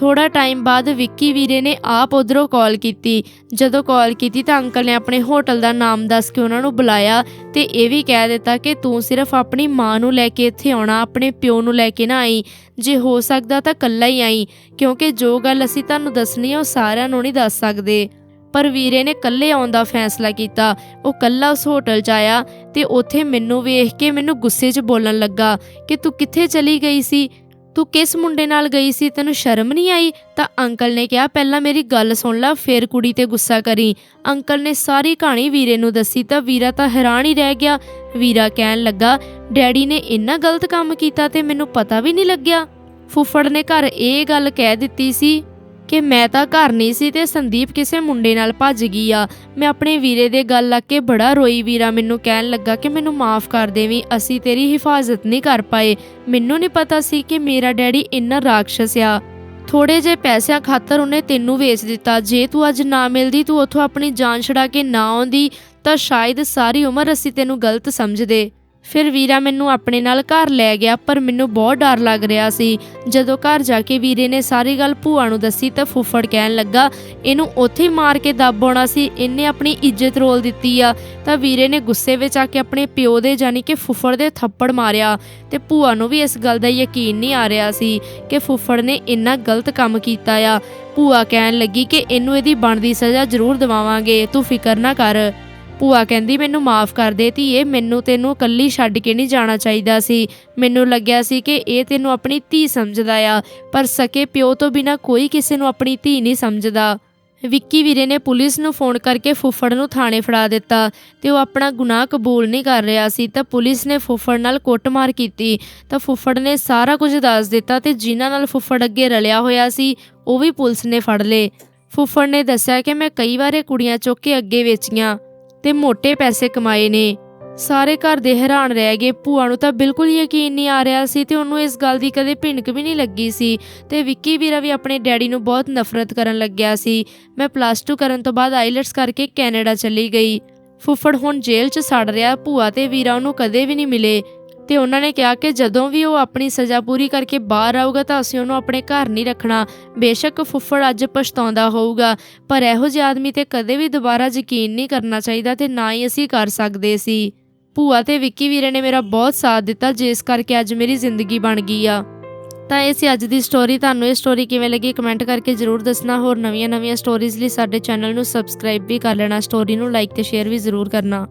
ਥੋੜਾ ਟਾਈਮ ਬਾਅਦ ਵਿੱਕੀ ਵੀਰੇ ਨੇ ਆਪ ਉਧਰੋਂ ਕਾਲ ਕੀਤੀ। ਜਦੋਂ ਕਾਲ ਕੀਤੀ ਤਾਂ ਅੰਕਲ ਨੇ ਆਪਣੇ ਹੋਟਲ ਦਾ ਨਾਮ ਦੱਸ ਕੇ ਉਹਨਾਂ ਨੂੰ ਬੁਲਾਇਆ ਤੇ ਇਹ ਵੀ ਕਹਿ ਦਿੱਤਾ ਕਿ ਤੂੰ ਸਿਰਫ ਆਪਣੀ ਮਾਂ ਨੂੰ ਲੈ ਕੇ ਇੱਥੇ ਆਉਣਾ, ਆਪਣੇ ਪਿਓ ਨੂੰ ਲੈ ਕੇ ਨਾ ਆਈ। ਜੇ ਹੋ ਸਕਦਾ ਤਾਂ ਕੱਲਾ ਹੀ ਆਈ, ਕਿਉਂਕਿ ਜੋ ਗੱਲ ਅਸੀਂ ਤੁਹਾਨੂੰ ਦੱਸਣੀ ਹੈ ਉਹ ਸਾਰਿਆਂ ਨੂੰ ਨਹੀਂ ਦੱਸ ਸਕਦੇ। ਪਰ ਵੀਰੇ ਨੇ ਕੱਲੇ ਆਉਣ ਦਾ ਫੈਸਲਾ ਕੀਤਾ। ਉਹ ਕੱਲਾ ਉਸ ਹੋਟਲ 'ਚ ਆਇਆ ਤੇ ਉੱਥੇ ਮੈਨੂੰ ਵੇਖ ਕੇ ਮੈਨੂੰ ਗੁੱਸੇ 'ਚ ਬੋਲਣ ਲੱਗਾ ਕਿ ਤੂੰ ਕਿੱਥੇ ਚਲੀ ਗਈ ਸੀ? ਤੂੰ ਕਿਸ ਮੁੰਡੇ ਨਾਲ ਗਈ ਸੀ? ਤੈਨੂੰ ਸ਼ਰਮ ਨਹੀਂ ਆਈ? ਤਾਂ ਅੰਕਲ ਨੇ ਕਿਹਾ, ਪਹਿਲਾਂ ਮੇਰੀ ਗੱਲ ਸੁਣ ਲੈ, ਫੇਰ ਕੁੜੀ ਤੇ ਗੁੱਸਾ ਕਰੀ। ਅੰਕਲ ਨੇ ਸਾਰੀ ਕਹਾਣੀ ਵੀਰੇ ਨੂੰ ਦੱਸੀ, ਤਾਂ ਵੀਰਾ ਤਾਂ ਹੈਰਾਨ ਹੀ ਰਹਿ ਗਿਆ। ਵੀਰਾ ਕਹਿਣ ਲੱਗਾ, ਡੈਡੀ ਨੇ ਇੰਨਾ ਗਲਤ ਕੰਮ ਕੀਤਾ ਤੇ ਮੈਨੂੰ ਪਤਾ ਵੀ ਨਹੀਂ ਲੱਗਿਆ। ਫੁੱਫੜ ਨੇ ਘਰ ਇਹ ਗੱਲ ਕਹਿ ਦਿੱਤੀ ਸੀ ਕਿ ਮੈਂ ਤਾਂ ਘਰ ਨਹੀਂ ਸੀ ਤੇ ਸੰਦੀਪ ਕਿਸੇ ਮੁੰਡੇ ਨਾਲ ਭੱਜ ਗਈ ਆ। ਮੈਂ ਆਪਣੇ ਵੀਰੇ ਦੇ ਗੱਲ ਲੱਗ ਕੇ ਬੜਾ ਰੋਈ ਵੀਰਾ ਮੈਨੂੰ ਕਹਿਣ ਲੱਗਾ ਕਿ ਮੈਨੂੰ ਮਾਫ ਕਰ ਦੇਵੀਂ, ਅਸੀਂ ਤੇਰੀ ਹਿਫਾਜ਼ਤ ਨਹੀਂ ਕਰ ਪਾਏ। ਮੈਨੂੰ ਨਹੀਂ ਪਤਾ ਸੀ ਕਿ ਮੇਰਾ ਡੈਡੀ ਇੰਨਾ ਰਾਖਸ਼ ਆ। ਥੋੜੇ ਜੇ ਪੈਸਿਆਂ ਖਾਤਰ ਉਹਨੇ ਤੈਨੂੰ ਵੇਚ ਦਿੱਤਾ। ਜੇ ਤੂੰ ਅੱਜ ਨਾ ਮਿਲਦੀ, ਤੂੰ ਉੱਥੋਂ ਆਪਣੀ ਜਾਨ ਛੁਡਾ ਕੇ ਨਾ ਆਉਂਦੀ, ਤਾਂ ਸ਼ਾਇਦ ਸਾਰੀ ਉਮਰ ਅਸੀਂ ਤੈਨੂੰ ਗਲਤ ਸਮਝਦੇ। ਫਿਰ ਵੀਰਾ ਮੈਨੂੰ ਆਪਣੇ ਨਾਲ ਘਰ ਲੈ ਗਿਆ, ਪਰ ਮੈਨੂੰ ਬਹੁਤ ਡਰ ਲੱਗ ਰਿਹਾ ਸੀ। ਜਦੋਂ ਘਰ ਜਾ ਕੇ ਵੀਰੇ ਨੇ ਸਾਰੀ ਗੱਲ ਭੂਆ ਨੂੰ ਦੱਸੀ ਤਾਂ ਫੁੱਫੜ ਕਹਿਣ ਲੱਗਾ, ਇਹਨੂੰ ਉੱਥੇ ਹੀ ਮਾਰ ਕੇ ਦੱਬ ਆਉਣਾ ਸੀ, ਇਹਨੇ ਆਪਣੀ ਇੱਜ਼ਤ ਰੋਲ ਦਿੱਤੀ ਆ। ਤਾਂ ਵੀਰੇ ਨੇ ਗੁੱਸੇ ਵਿੱਚ ਆ ਕੇ ਆਪਣੇ ਪਿਓ ਦੇ ਜਾਨੀ ਕਿ ਫੁੱਫੜ ਦੇ ਥੱਪੜ ਮਾਰਿਆ ਤੇ ਭੂਆ ਨੂੰ ਵੀ ਇਸ ਗੱਲ ਦਾ ਯਕੀਨ ਨਹੀਂ ਆ ਰਿਹਾ ਸੀ ਕਿ ਫੁੱਫੜ ਨੇ ਇੰਨਾ ਗਲਤ ਕੰਮ ਕੀਤਾ ਆ। ਭੂਆ ਕਹਿਣ ਲੱਗੀ ਕਿ ਇਹਨੂੰ ਇਹਦੀ ਬਣਦੀ ਸਜ਼ਾ ਜ਼ਰੂਰ ਦਿਵਾਵਾਂਗੇ, ਤੂੰ ਫਿਕਰ ਨਾ ਕਰ। ਭੂਆ ਕਹਿੰਦੀ, ਮੈਨੂੰ ਮਾਫ ਕਰ ਦੇ ਧੀਏ, ਮੈਨੂੰ ਤੈਨੂੰ ਇਕੱਲੀ ਛੱਡ ਕੇ ਨਹੀਂ ਜਾਣਾ ਚਾਹੀਦਾ ਸੀ। ਮੈਨੂੰ ਲੱਗਿਆ ਸੀ ਕਿ ਇਹ ਤੈਨੂੰ ਆਪਣੀ ਧੀ ਸਮਝਦਾ ਆ, ਪਰ ਸਕੇ ਪਿਓ ਤੋਂ ਬਿਨਾ ਕੋਈ ਕਿਸੇ ਨੂੰ ਆਪਣੀ ਧੀ ਨਹੀਂ ਸਮਝਦਾ। ਵਿੱਕੀ ਵੀਰੇ ਨੇ ਪੁਲਿਸ ਨੂੰ ਫੋਨ ਕਰਕੇ ਫੁੱਫੜ ਨੂੰ ਥਾਣੇ ਫੜਾ ਦਿੱਤਾ ਤੇ ਉਹ ਆਪਣਾ ਗੁਨਾਹ ਕਬੂਲ ਨਹੀਂ ਕਰ ਰਿਹਾ ਸੀ, ਤਾਂ ਪੁਲਿਸ ਨੇ ਫੁੱਫੜ ਨਾਲ ਕੁੱਟਮਾਰ ਕੀਤੀ। ਤਾਂ ਫੁੱਫੜ ਨੇ ਸਾਰਾ ਕੁਝ ਦੱਸ ਦਿੱਤਾ ਤੇ ਜਿਨ੍ਹਾਂ ਨਾਲ ਫੁੱਫੜ ਅੱਗੇ ਰਲਿਆ ਹੋਇਆ ਸੀ, ਉਹ ਵੀ ਪੁਲਿਸ ਨੇ ਫੜ ਲਏ। ਫੁੱਫੜ ਨੇ ਦੱਸਿਆ ਕਿ ਮੈਂ ਕਈ ਵਾਰੇ ਕੁੜੀਆਂ ਚੁੱਕ ਕੇ ਅੱਗੇ ਵੇਚੀਆਂ। ਤੇ ਮੋٹے ਪੈਸੇ ਕਮਾਏ ਨੇ। ਸਾਰੇ ਘਰ ਦੇ ਹੈਰਾਨ ਰਹਿ ਗਏ। ਭੂਆ ਨੂੰ ਤਾਂ ਬਿਲਕੁਲ ਯਕੀਨ ਨਹੀਂ ਆ ਰਿਹਾ ਸੀ ਤੇ ਉਹਨੂੰ ਇਸ ਗੱਲ ਦੀ ਕਦੇ ਭਿਣਕ ਵੀ ਨਹੀਂ ਲੱਗੀ ਸੀ। ਤੇ ਵਿੱਕੀ ਵੀਰਾ ਵੀ ਆਪਣੇ ਡੈਡੀ ਨੂੰ ਬਹੁਤ ਨਫ਼ਰਤ ਕਰਨ ਲੱਗਿਆ ਸੀ। ਮੈਂ ਪਲੱਸ 2 ਕਰਨ ਤੋਂ ਬਾਅਦ ਆਈਲਟਸ ਕਰਕੇ ਕੈਨੇਡਾ ਚਲੀ ਗਈ। ਫੁੱਫੜ ਹੁਣ ਜੇਲ੍ਹ 'ਚ ਸੜ ਰਿਹਾ। ਭੂਆ ਤੇ ਵੀਰਾ ਉਹਨੂੰ ਕਦੇ ਵੀ ਨਹੀਂ ਮਿਲੇ। ਤੇ ਉਹਨਾਂ ਨੇ ਕਿਹਾ ਕਿ ਜਦੋਂ ਵੀ ਉਹ ਆਪਣੀ ਸਜ਼ਾ ਪੂਰੀ ਕਰਕੇ ਬਾਹਰ ਆਊਗਾ ਤਾਂ ਅਸੀਂ ਉਹਨੂੰ ਆਪਣੇ ਘਰ ਨਹੀਂ ਰੱਖਣਾ। ਬੇਸ਼ੱਕ ਫੁੱਫੜ ਅੱਜ ਪਛਤਾਉਂਦਾ ਹੋਊਗਾ, ਪਰ ਇਹੋ ਜਿਹੇ ਆਦਮੀ ਤੇ ਕਦੇ ਵੀ ਦੁਬਾਰਾ ਯਕੀਨ ਨਹੀਂ ਕਰਨਾ ਚਾਹੀਦਾ ਤੇ ਨਾ ਹੀ ਅਸੀਂ ਕਰ ਸਕਦੇ ਸੀ। ਭੂਆ ਤੇ ਵਿੱਕੀ ਵੀਰੇ ਨੇ ਮੇਰਾ ਬਹੁਤ ਸਾਥ ਦਿੱਤਾ, ਜਿਸ ਕਰਕੇ ਅੱਜ ਮੇਰੀ ਜ਼ਿੰਦਗੀ ਬਣ ਗਈ ਆ। ਤਾਂ ਇਹ ਸੀ ਅੱਜ ਦੀ ਸਟੋਰੀ ਤੁਹਾਨੂੰ ਇਹ ਸਟੋਰੀ ਕਿਵੇਂ ਲੱਗੀ ਕਮੈਂਟ ਕਰਕੇ ਜਰੂਰ ਦੱਸਣਾ। ਹੋਰ ਨਵੀਆਂ-ਨਵੀਆਂ ਸਟੋਰੀਜ਼ ਲਈ ਸਾਡੇ ਚੈਨਲ ਨੂੰ ਸਬਸਕ੍ਰਾਈਬ ਵੀ ਕਰ ਲੈਣਾ ਸਟੋਰੀ ਨੂੰ ਲਾਈਕ ਤੇ ਸ਼ੇਅਰ ਵੀ ਜ਼ਰੂਰ ਕਰਨਾ।